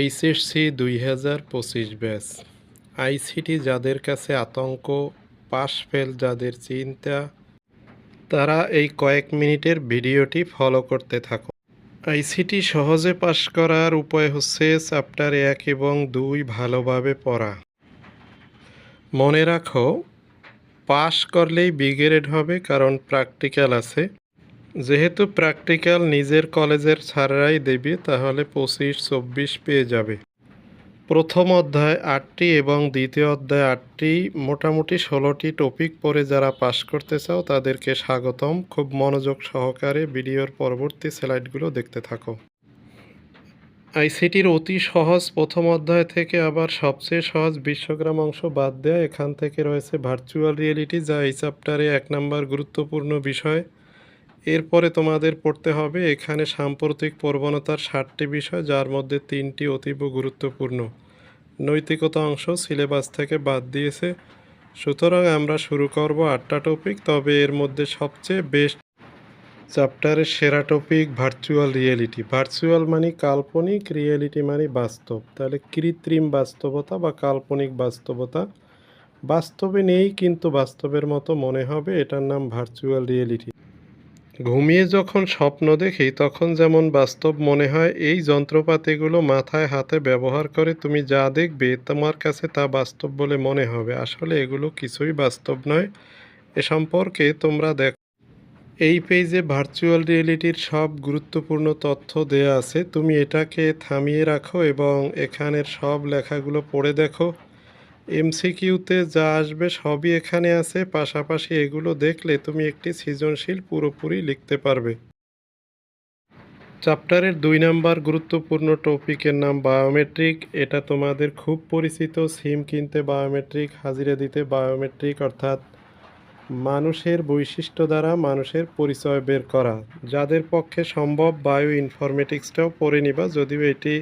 HSC দুই হাজার পঁচিশ ব্যাচ। আইসিটি যাদের কাছে আতঙ্ক, পাশ ফেল যাদের চিন্তা, তারা এই কয়েক মিনিটের ভিডিওটি ফলো করতে থাকো। আইসিটি সহজে পাশ করার উপায় হচ্ছে চ্যাপ্টার এক এবং দুই ভালোভাবে পড়া। মনে রাখো, পাশ করলেই বি গ্রেড হবে কারণ প্র্যাকটিক্যাল আছে। যেহেতু প্র্যাকটিক্যাল নিজের কলেজের ছাড়াই দেবে, তাহলে পঁচিশ, চব্বিশ পেয়ে যাবে। প্রথম অধ্যায় আটটি এবং দ্বিতীয় অধ্যায় আটটি মোটামুটি ষোলোটি টপিক পড়ে যারা পাশ করতে চাও, তাদেরকে স্বাগতম। খুব মনোযোগ সহকারে ভিডিওর পরবর্তী স্লাইডগুলো দেখতে থাকো। আইসিটির অতি সহজ প্রথম অধ্যায় থেকে আবার সবচেয়ে সহজ বিশ্বগ্রাম অংশ বাদ দেয়া। এখান থেকে রয়েছে ভার্চুয়াল রিয়েলিটি যা এই চ্যাপ্টারে এক নম্বর গুরুত্বপূর্ণ বিষয়। এরপরে তোমাদের পড়তে হবে এখানে সাম্প্রতিক প্রবণতার ষাটটি বিষয়, যার মধ্যে তিনটি অতীব গুরুত্বপূর্ণ। নৈতিকতা অংশ সিলেবাস থেকে বাদ দিয়েছে। সুতরাং আমরা শুরু করব আটটা টপিক তবে এর মধ্যে সবচেয়ে বেস্ট চ্যাপ্টারের সেরা টপিক ভার্চুয়াল রিয়েলিটি ভার্চুয়াল মানে কাল্পনিক রিয়েলিটি মানে বাস্তব। তাহলে কৃত্রিম বাস্তবতা বা কাল্পনিক বাস্তবতা। বাস্তবে নেই, কিন্তু বাস্তবের মতো মনে হবে। এটার নাম ভার্চুয়াল রিয়েলিটি ঘুমিয়ে যখন স্বপ্ন দেখি, তখন যেমন বাস্তব মনে হয়, এই যন্ত্রপাতিগুলো মাথায় হাতে ব্যবহার করে তুমি যা দেখবে, তোমার কাছে তা বাস্তব বলে মনে হবে। আসলে এগুলো কিছুই বাস্তব নয়। এ সম্পর্কে তোমরা দেখো। এই পেজে ভার্চুয়াল রিয়েলিটির সব গুরুত্বপূর্ণ তথ্য দেয়া আছে। তুমি এটাকে থামিয়ে রাখো এবং এখানের সব লেখাগুলো পড়ে দেখো। এমসিকিউতে যা আসবে সবই এখানে আছে, পাশাপাশি এগুলো দেখলে তুমি একটি সৃজনশীল পুরোপুরি লিখতে পারবে। চ্যাপ্টারের দুই নাম্বার গুরুত্বপূর্ণ টপিকের নাম বায়োমেট্রিক। এটা তোমাদের খুব পরিচিত, সিম কিনতে বায়োমেট্রিক, হাজিরা দিতে বায়োমেট্রিক, অর্থাৎ মানুষের বৈশিষ্ট্য দ্বারা মানুষের পরিচয় বের করা। যাদের পক্ষে সম্ভব বায়ো ইনফরমেটিক্সটাও পড়ে নিবা, যদিও এটি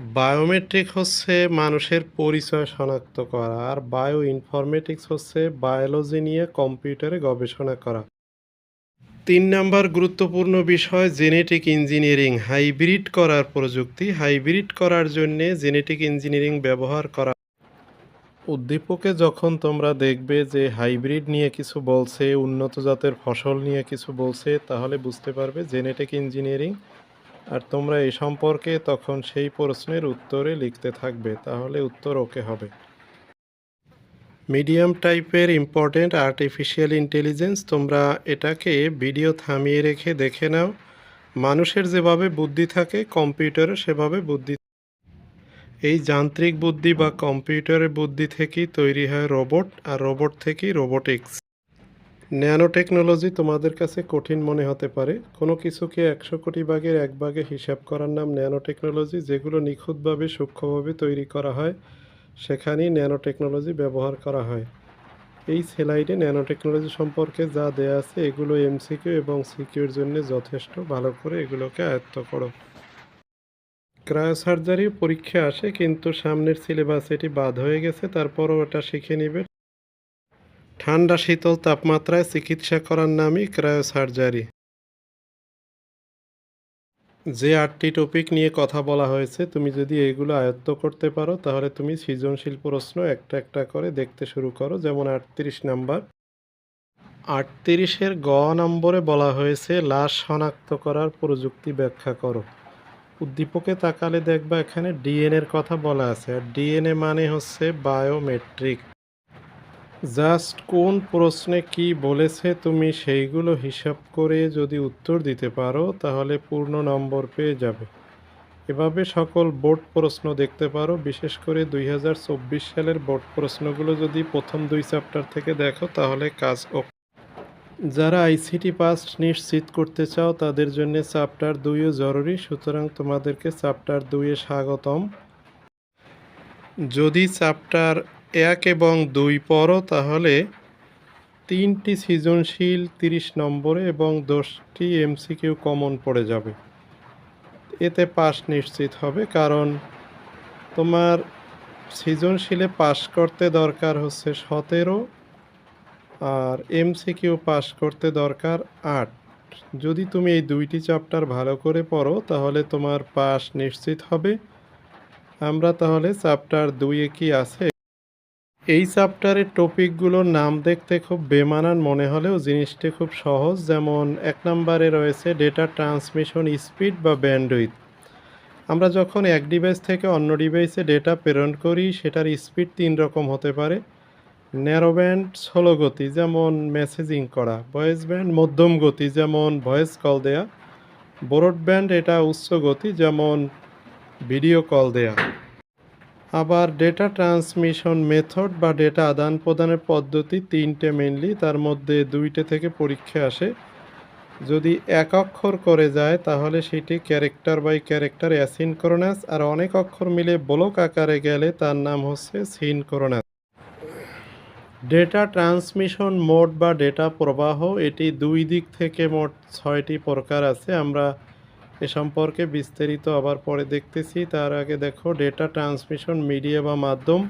বায়োমেট্রিক হচ্ছে মানুষের পরিচয় শনাক্ত করা আর বায়ো ইনফরমেটিক্স হচ্ছে বায়োলজি নিয়ে কম্পিউটারে গবেষণা করা। তিন নাম্বার গুরুত্বপূর্ণ বিষয় জেনেটিক ইঞ্জিনিয়ারিং হাইব্রিড করার প্রযুক্তি। হাইব্রিড করার জন্য জেনেটিক ইঞ্জিনিয়ারিং ব্যবহার করা। উদ্দীপকে যখন তোমরা দেখবে যে হাইব্রিড নিয়ে কিছু বলছে, উন্নত জাতের ফসল নিয়ে কিছু বলছে, তাহলে বুঝতে পারবে জেনেটিক ইঞ্জিনিয়ারিং আর তোমরা এই সম্পর্কে তখন সেই প্রশ্নের উত্তরে লিখতে থাকবে, তাহলে উত্তর ওকে হবে। মিডিয়াম টাইপের ইম্পর্টেন্ট আর্টিফিশিয়াল ইন্টেলিজেন্স, তোমরা এটাকে ভিডিও থামিয়ে রেখে দেখে নাও। মানুষের যেভাবে বুদ্ধি থাকে, কম্পিউটারে সেভাবে বুদ্ধি এই যান্ত্রিক বুদ্ধি বা কম্পিউটারের বুদ্ধি থেকেই তৈরি হয় রোবট, আর রোবট থেকেই রোবোটিক্স। ন্যানো টেকনোলজি তোমাদের কাছে কঠিন মনে হতে পারে। কোনো কিছুকে একশো কোটি ভাগের এক ভাগে হিসাব করার নাম ন্যানো টেকনোলজি যেগুলো নিখুঁতভাবে সূক্ষ্মভাবে তৈরি করা হয়, সেখানেই ন্যানো টেকনোলজি ব্যবহার করা হয়। এই স্লাইডে ন্যানো টেকনোলজি সম্পর্কে যা দেয়া আছে, এগুলো এমসিকিউ এবং সিকিউর জন্য যথেষ্ট। ভালো করে এগুলোকে আয়ত্ত করো। ক্রায়োসার্জারি পরীক্ষা আসে, কিন্তু সামনের সিলেবাস এটি বাদ হয়ে গেছে, তারপরও ওটা শিখে নিবে। ঠান্ডা শীতল তাপমাত্রায় চিকিৎসা করার নামই ক্রায়োসার্জারি। যে আটটি টপিক নিয়ে কথা বলা হয়েছে, তুমি যদি এগুলো আয়ত্ত করতে পারো, তাহলে তুমি সৃজনশীল প্রশ্ন একটা একটা করে দেখতে শুরু করো। যেমন আটত্রিশ নাম্বার। আটত্রিশের গ নম্বরে বলা হয়েছে, লাশ শনাক্ত করার প্রযুক্তি ব্যাখ্যা করো। উদ্দীপকে তাকালে দেখবা এখানে ডিএনএর কথা বলা আছে। আর ডিএনএ মানে হচ্ছে বায়োমেট্রিক জাস্ট কোন প্রশ্নে কি বলেছে তুমি সেইগুলো হিসাব করে যদি উত্তর দিতে পারো, তাহলে পূর্ণ নম্বর পেয়ে যাবে। এভাবে সকল বোর্ড প্রশ্ন দেখতে পারো, বিশেষ করে দুই হাজার চব্বিশ সালের বোর্ড প্রশ্নগুলো যদি প্রথম দুই চ্যাপ্টার থেকে দেখো, তাহলে কাজ যারা আইসিটি পাস নিশ্চিত করতে চাও, তাদের জন্য চ্যাপ্টার দুইও জরুরি। সুতরাং তোমাদেরকে চ্যাপ্টার দুইয়ে স্বাগতম। যদি চ্যাপ্টার এক এবং দুই পড়ো, তাহলে তিনটি সৃজনশীল তিরিশ নম্বরে এবং দশটি এমসিকিউ কমন পড়ে যাবে। এতে পাস নিশ্চিত হবে, কারণ তোমার সৃজনশীলে পাস করতে দরকার হচ্ছে সতেরো আর এমসিকিউ পাস করতে দরকার আট। যদি তুমি এই দুইটি চ্যাপ্টার ভালো করে পড়ো, তাহলে তোমার পাস নিশ্চিত হবে। আমরা তাহলে চ্যাপ্টার দুইয়ে কি আছে? এই চ্যাপ্টারের টপিকগুলোর নাম দেখতে খুব বেমানান মনে হলেও জিনিসটি খুব সহজ, যেমন এক নম্বরে রয়েছে ডেটা ট্রান্সমিশন স্পিড বা ব্যান্ডউইথ আমরা যখন এক ডিভাইস থেকে অন্য ডিভাইসে ডেটা প্রেরণ করি, সেটার স্পিড তিন রকম হতে পারে। ন্যারো ব্যান্ড স্লো গতি, যেমন মেসেজিং করা। ভয়েস ব্যান্ড মধ্যম গতি, যেমন ভয়েস কল দেয়া। ব্রডব্যান্ড এটা উচ্চ গতি, যেমন ভিডিও কল দেয়া। আবার ডেটা ট্রান্সমিশন মেথড বা ডেটা আদান প্রদানের পদ্ধতি তিনটে মেনলি তার মধ্যে দুইটে থেকে পরীক্ষা আসে। যদি এক অক্ষর করে যায়, তাহলে সেটি ক্যারেক্টার বাই ক্যারেক্টার অ্যাসিনক্রোনাস আর অনেক অক্ষর মিলে ব্লক আকারে গেলে তার নাম হচ্ছে সিনক্রোনাস ডেটা ট্রান্সমিশন মোড বা ডেটা প্রবাহ, এটি দুই দিক থেকে মোট ছয়টি প্রকার আছে। আমরা এ সম্পর্কে বিস্তারিত আবার পরে দেখতেছি। তার আগে দেখো ডেটা ট্রান্সমিশন মিডিয়া বা মাধ্যম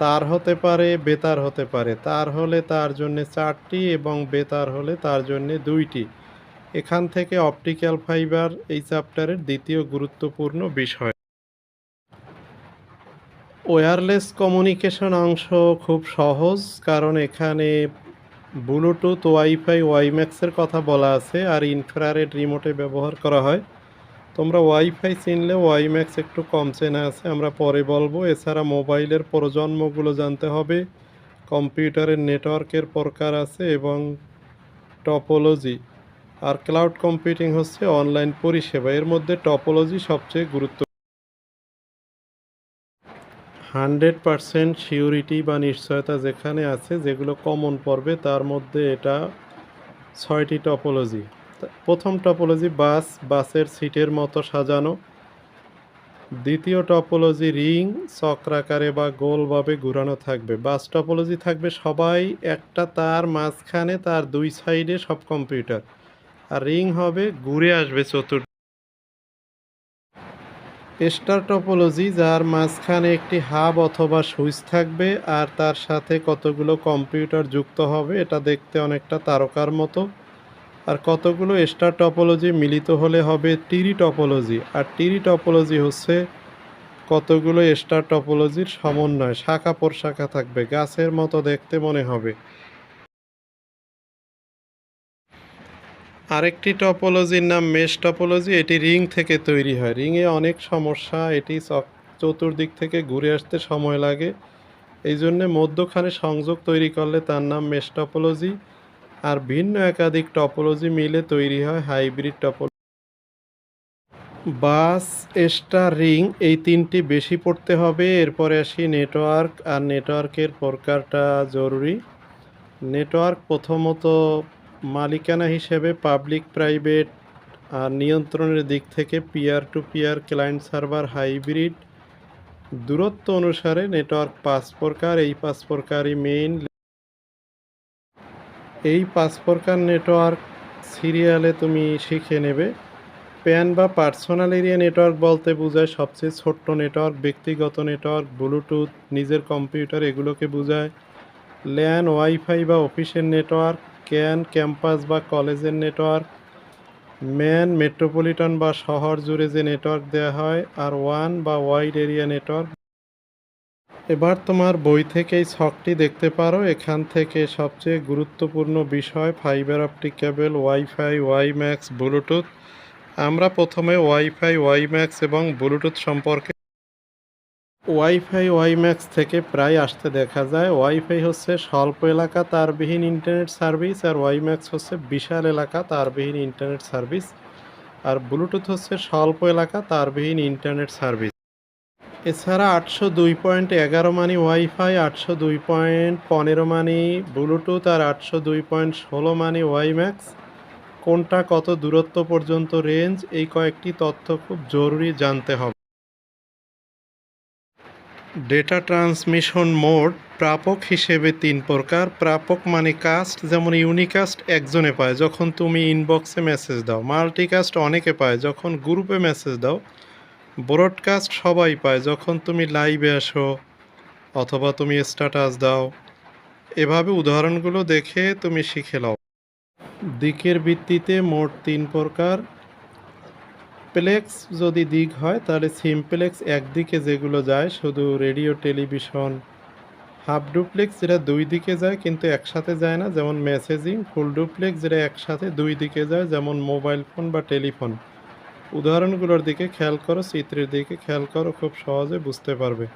তার হতে পারে, বেতার হতে পারে। তার হলে তার জন্য চারটি এবং বেতার হলে তার জন্য দুইটি। এখান থেকে অপটিক্যাল ফাইবার এই চ্যাপ্টারের দ্বিতীয় গুরুত্বপূর্ণ বিষয়। ওয়্যারলেস কমিউনিকেশন অংশ খুব সহজ, কারণ এখানে ব্লুটুথ, ওয়াইফাই, ওয়াইম্যাক্সের কথা বলা আছে আর ইনফ্রারেড রিমোটে ব্যবহার করা হয়। তোমরা ওয়াইফাই চিনলে ওয়াইম্যাক্স একটু কম চেনা আছে। আমরা পরে বলব, এছাড়া মোবাইলের প্রজন্মগুলো জানতে হবে। কম্পিউটারের নেটওয়ার্কের প্রকার আছে এবং টপোলজি। আর ক্লাউড কম্পিউটিং হচ্ছে অনলাইন পরিষেবা। এর মধ্যে টপোলজি সবচেয়ে গুরুত্ব হান্ড্রেড পারসেন্ট সিউরিটি বা নিশ্চয়তা যেখানে আছে, যেগুলো কমন পড়বে, তার মধ্যে এটা ছয়টি টপোলজি। প্রথম টপোলজি বাস, বাসের সিটের মতো সাজানো। দ্বিতীয় টপোলজি রিং, চক্রাকারে বা গোলভাবে ঘুরানো থাকবে। বাস টপোলজি থাকবে সবাই একটা তার মাঝখানে, তার দুই সাইডে সব কম্পিউটার। আর রিং হবে, ঘুরে আসবে চতুর্থ স্টার টপোলজি, যার মাঝখানে একটি হাব অথবা সুইচ থাকবে আর তার সাথে কতগুলো কম্পিউটার যুক্ত হবে, এটা দেখতে অনেকটা তারকার মতো। আর কতগুলো স্টার টপোলজি মিলিত হলে হবে টিরি টপোলজি। আর টিরি টপোলজি হচ্ছে কতগুলো স্টার টপোলজির সমন্বয় শাখা প্রশাখা থাকবে, গাছের মতো দেখতে মনে হবে। আরেকটি টপোলজির নাম মেশ টপোলজি এটি রিং থেকে তৈরি হয়। রিংয়ে অনেক সমস্যা, এটি চতুর্দিক থেকে ঘুরে আসতে সময় লাগে। এই জন্যে মধ্যখানে সংযোগ তৈরি করলে তার নাম মেশ টপোলজি আর ভিন্ন একাধিক টপোলজি মিলে তৈরি হয় hybrid topology bus star ring এই তিনটি বেশি পড়তে হবে। এরপরে আসি নেটওয়ার্ক আর নেটওয়ার্কের প্রকারটা জরুরি। নেটওয়ার্ক প্রথমত মালিকানা হিসেবে পাবলিক, প্রাইভেট আর নিয়ন্ত্রণের দিক থেকে peer to peer client server hybrid. দূরত্ব অনুসারে নেটওয়ার্ক পাঁচ প্রকার এই পাঁচ প্রকারই মেইন এই পাঁচ প্রকার নেটওয়ার্ক সিরিয়ালে তুমি শিখে নেবে। প্যান বা পার্সোনাল এরিয়া নেটওয়ার্ক বলতে বোঝায় সবচেয়ে ছোট্ট নেটওয়ার্ক, ব্যক্তিগত নেটওয়ার্ক, ব্লুটুথ, নিজের কম্পিউটার, এগুলোকে বোঝায়। ল্যান, ওয়াইফাই বা অফিসের নেটওয়ার্ক ক্যান ক্যাম্পাস বা কলেজের নেটওয়ার্ক? ম্যান মেট্রোপলিটন বা শহর জুড়ে যে নেটওয়ার্ক দেওয়া হয়, আর ওয়ান বা ওয়াইড এরিয়া নেটওয়ার্ক। এবার তোমার বই থেকে এই ছকটি দেখতে পারো। এখান থেকে সবচেয়ে গুরুত্বপূর্ণ বিষয় fibre optic cable wifi WiMAX Bluetooth আমরা প্রথমে ওয়াইফাই ওয়াইম্যাক্স এবং ব্লুটুথ সম্পর্কে ওয়াইফাই, ওয়াইম্যাক্স থেকে প্রায় আসতে দেখা যায়। ওয়াইফাই হচ্ছে স্বল্প এলাকা, তারবিহীন ইন্টারনেট সার্ভিস, আর ওয়াইম্যাক্স হচ্ছে বিশাল এলাকা, তারবিহীন ইন্টারনেট সার্ভিস। আর ব্লুটুথ হচ্ছে স্বল্প এলাকা, তারবিহীন ইন্টারনেট সার্ভিস। এছাড়া আটশো দুই পয়েন্ট এগারো মানি ওয়াইফাই, আটশো দুই পয়েন্ট পনেরো মানি ব্লুটুথ, আর আটশো দুই পয়েন্ট ষোলো মানি ওয়াইম্যাক্স। কোনটা কত দূরত্ব পর্যন্ত রেঞ্জ, এই কয়েকটি তথ্য খুব জরুরি জানতে হবে। ডেটা ট্রান্সমিশন মোড প্রাপক হিসেবে তিন প্রকার। প্রাপক মানে কাস্ট যেমন ইউনিকাস্ট একজনে পায়, যখন তুমি ইনবক্সে মেসেজ দাও। মাল্টিকাস্ট অনেকে পায়, যখন গ্রুপে মেসেজ দাও। ব্রডকাস্ট সবাই পায়, যখন তুমি লাইভে আসো অথবা তুমি স্ট্যাটাস দাও। এভাবে উদাহরণগুলো দেখে তুমি শিখে নাও। দিকের ভিত্তিতে মোট তিন প্রকার। সিমপ্লেক্স যদি দিক হয়, তাহলে সিমপ্লেক্স একদিকে যেগুলো যায়, শুধু রেডিও, টেলিভিশন, হাফ ডুপ্লেক্স যেটা দুই দিকে যায় কিন্তু একসাথে যায় না, যেমন মেসেজিং, ফুল ডুপ্লেক্স যেটা একসাথে দুই দিকে যায়, যেমন মোবাইল ফোন বা টেলিফোন। উদাহরণগুলোর দিকে খেয়াল করো, চিত্রের দিকে খেয়াল করো, খুব সহজে বুঝতে পারবে।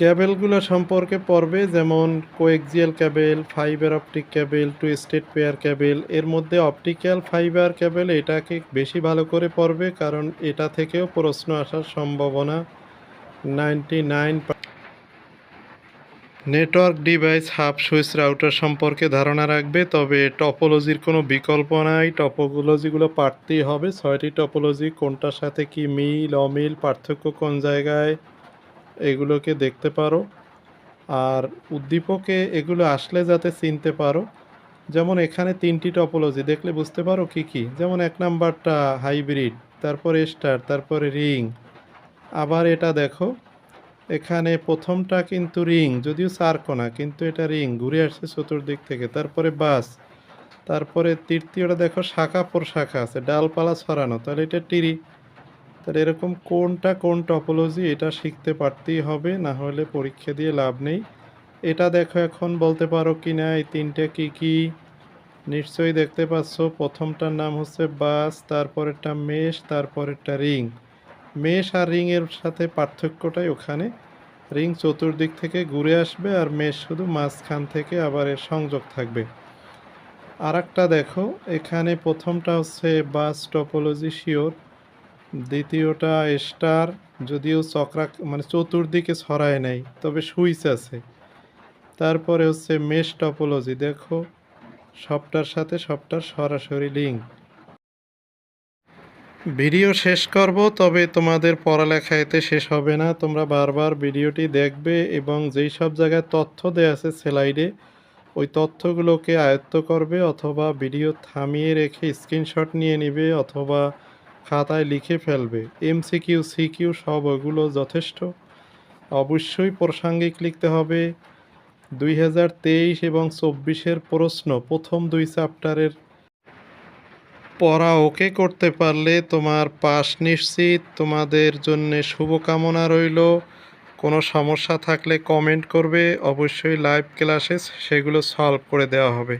ক্যাবেলগুলো সম্পর্কে পড়বে, যেমন coaxial cable, fibre optic cable, twisted pair cable. এর মধ্যে অপটিক্যাল ফাইবার ক্যাবেল এটাকে বেশি ভালো করে পড়বে, কারণ এটা থেকেও প্রশ্ন আসার সম্ভাবনা ninety nine network device hub switch router সম্পর্কে ধারণা রাখবে, তবে টপোলজির কোনো বিকল্প নাই। টপোলজিগুলো পারতেই হবে। ছয়টি টপোলজি কোনটার সাথে কি মিল, অমিল, পার্থক্য কোন জায়গায়? এগুলোকে দেখতে পারো। আর উদ্দীপকে এগুলো আসলে যাতে চিনতে পারো। যেমন এখানে তিনটি টপোলজি দেখলে বুঝতে পারো কি কি। যেমন এক নাম্বারটা হাইব্রিড তারপরে স্টার তারপরে রিং আবার এটা দেখো, এখানে প্রথমটা কিন্তু রিং যদিও চারকোনা কিন্তু এটা রিং ঘুরে আসছে চতুর্দিক থেকে। তারপরে বাস তারপরে তৃতীয়টা দেখো, শাখা পর শাখা আছে, ডালপালা ছড়ানো, তাহলে এটা টিরি তাহলে এরকম কোনটা কোন টপোলজি এটা শিখতে পারতেই হবে, না হলে পরীক্ষা দিয়ে লাভ নেই। এটা দেখো এখন বলতে পারো কি না, এই তিনটে কি কি? নিশ্চয়ই দেখতে পাচ্ছ, প্রথমটার নাম হচ্ছে বাস, তারপরেরটা মেশ তারপরেরটা রিং। মেশ আর রিং এর সাথে পার্থক্যটাই ওখানে। রিং চতুর্দিক থেকে ঘুরে আসবে আর মেশ শুধু মাঝখান থেকে আবার এর সংযোগ থাকবে। আর দেখো, এখানে প্রথমটা হচ্ছে বাস টপোলজি শিওর। দ্বিতীয়টা স্টার যদিও চক্রা মানে চতুর্দিকে ছড়ায় নাই, তবে সুইচ আছে। তারপরে হচ্ছে মেশ টপোলজি। দেখো, সবটার সাথে সবটার সরাসরি লিঙ্ক। ভিডিও শেষ করব, তবে তোমাদের পড়ালেখা এতে শেষ হবে না। তোমরা বারবার ভিডিওটি দেখবে এবং যেই সব জায়গায় তথ্য দেওয়া আছে স্লাইডে, ওই তথ্যগুলোকে আয়ত্ত করবে অথবা ভিডিও থামিয়ে রেখে স্ক্রিনশট নিয়ে নেবে অথবা খাতায় লিখে ফেলবে। এমসিকিউ সিকিউ সব ওগুলো যথেষ্ট। অবশ্যই প্রাসঙ্গিক লিখতে হবে। দুই হাজার তেইশ এবং চব্বিশের প্রশ্ন, প্রথম দুই চ্যাপ্টারের। পড়া ওকে করতে পারলে তোমার পাস নিশ্চিত। তোমাদের জন্য শুভকামনা রইল। কোনো সমস্যা থাকলে কমেন্ট করবে। অবশ্যই লাইভ ক্লাসে সেগুলো সলভ করে দেওয়া হবে।